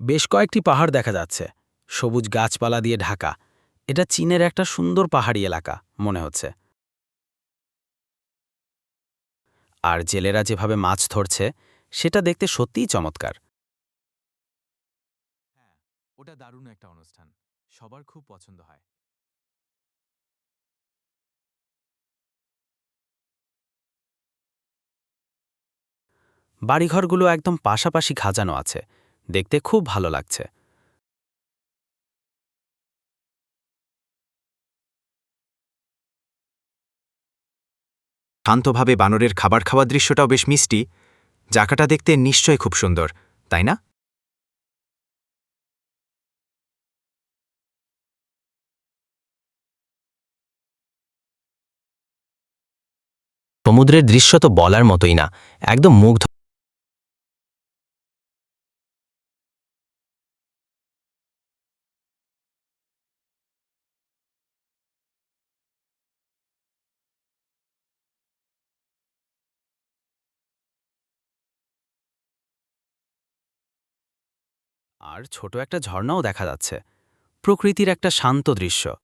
বেশ কয়েকটি পাহাড় দেখা যাচ্ছে। সবুজ গাছপালা দিয়ে ঢাকা। এটা চীনের একটা সুন্দর পাহাড়ি এলাকা মনে হচ্ছে। আর জেলেরা যেভাবে মাছ ধরছে সেটা দেখতে সত্যিই চমৎকার। হ্যাঁ ওটা দারুণ একটা অনুষ্ঠান। সবার খুব পছন্দ হয়। বাড়িঘরগুলো একদম পাশাপাশি খাজানো আছে। দেখতে খুব ভালো লাগছে। শান্তভাবে বানরের খাবার খাওয়ার দৃশ্যটাও বেশ মিষ্টি। জায়গাটা দেখতে নিশ্চয় খুব সুন্দর, তাই না? সমুদ্রের দৃশ্য তো বলার মতোই না, একদম মুগ্ধ আর ছোট একটা ঝর্ণাও দেখা যাচ্ছে। প্রকৃতির একটা শান্ত দৃশ্য।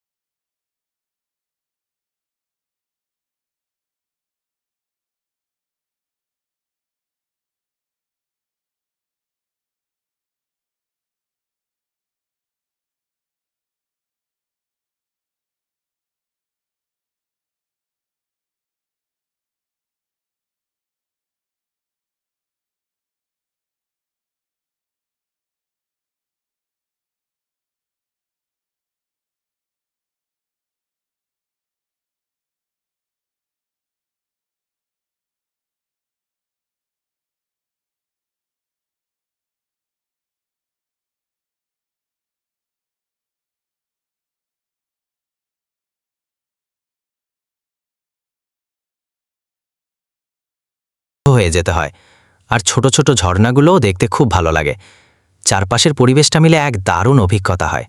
হয়ে যেতে হয়। আর ছোট ছোট ঝর্ণাগুলোও দেখতে খুব ভালো লাগে। চারপাশের পরিবেশটা মিলে এক দারুণ অভিজ্ঞতা হয়।